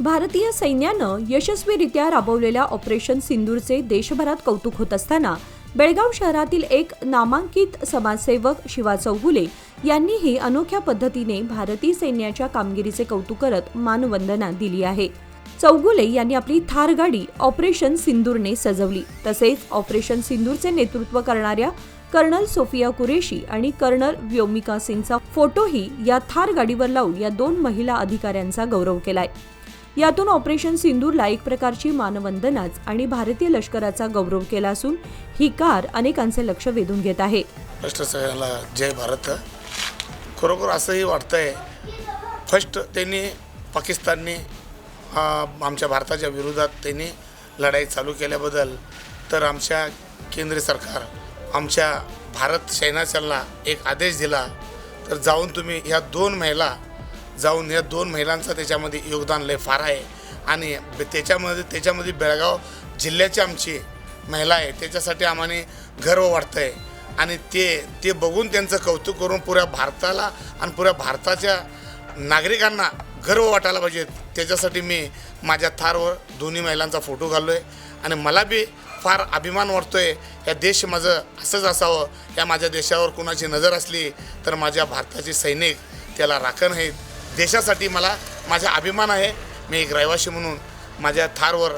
भारतीय सैन्यानं यशस्वीरित्या राबवलेल्या ऑपरेशन सिंदूरचे देशभरात कौतुक होत असताना बेळगाव शहरातील एक नामांकित समाजसेवक शिवा चौगुले यांनीही अनोख्या पद्धतीने भारतीय सैन्याच्या कामगिरीचे कौतुक करत मानवंदना दिली आहे. चौगुले यांनी आपली थार गाडी ऑपरेशन सिंदूरने सजवली. तसेच ऑपरेशन सिंदूरचे नेतृत्व करणाऱ्या कर्नल सोफिया कुरेशी आणि कर्नल व्योमिका सिंगचा फोटोही या थार गाडीवर लावून या दोन महिला अधिकाऱ्यांचा गौरव केलाय. यातून ऑपरेशन सिंदूरला एक प्रकारची मानवंदनाच आणि भारतीय लष्कराचा गौरव केला असून ही कार अनेकांचे लक्ष वेधून घेत आहे. फर्स्ट जय भारत. खरोखर असंही वाटतंय फर्स्ट त्यांनी पाकिस्तानने आमच्या भारताच्या विरोधात त्यांनी लढाई चालू केल्याबद्दल तर आमच्या केंद्र सरकार आमच्या भारत सैन्याला एक आदेश दिला तर जाऊन तुम्ही ह्या दोन महिला जाऊन या दोन महिलांचं त्याच्यामध्ये योगदान लय फार आहे. आणि त्याच्यामध्ये त्याच्यामध्ये बेळगाव जिल्ह्याची आमची महिला आहे. त्याच्यासाठी आम्हाला गर्व वाटतं आहे आणि ते ते बघून त्यांचं कौतुक करून पुऱ्या भारताला आणि पुऱ्या भारताच्या नागरिकांना गर्व वाटायला पाहिजे. त्याच्यासाठी मी माझ्या थारवर दोन्ही महिलांचा फोटो घाललो आहे आणि मला बी फार अभिमान वाटतो आहे या देश माझं असंच असावं. या माझ्या देशावर कुणाची नजर असली तर माझ्या भारताचे सैनिक त्याला राखण आहेत. देशासाठी मला माझा अभिमान आहे. मी एक रहिवासी म्हणून माझ्या थारवर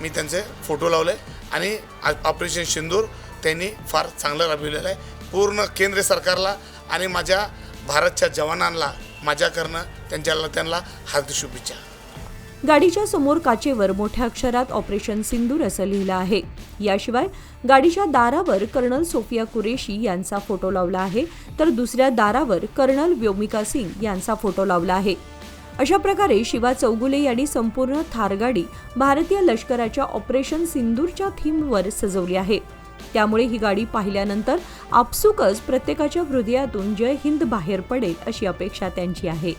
मी त्यांचे फोटो लावले आणि ऑपरेशन सिंदूर त्यांनी फार चांगलं राबविलेलं आहे. पूर्ण केंद्र सरकारला आणि माझ्या भारतच्या जवानांना माझ्याकडनं त्यांच्याला त्यांना हार्दिक शुभेच्छा. गाडीच्या समोर काचेवर मोठ्या अक्षरात ऑपरेशन सिंदूर असं लिहिलं आहे. याशिवाय गाडीच्या दारावर कर्नल सोफिया कुरेशी यांचा फोटो लावला आहे तर दुसऱ्या दारावर कर्नल व्योमिका सिंग यांचा फोटो लावला आहे. अशा प्रकारे शिवा चौगुले यांनी संपूर्ण थारगाडी भारतीय लष्कराच्या ऑपरेशन सिंदूरच्या थीमवर सजवली आहे. त्यामुळे ही गाडी पाहिल्यानंतर आपसुकच प्रत्येकाच्या हृदयातून जय हिंद बाहेर पडेल अशी अपेक्षा त्यांची आहे.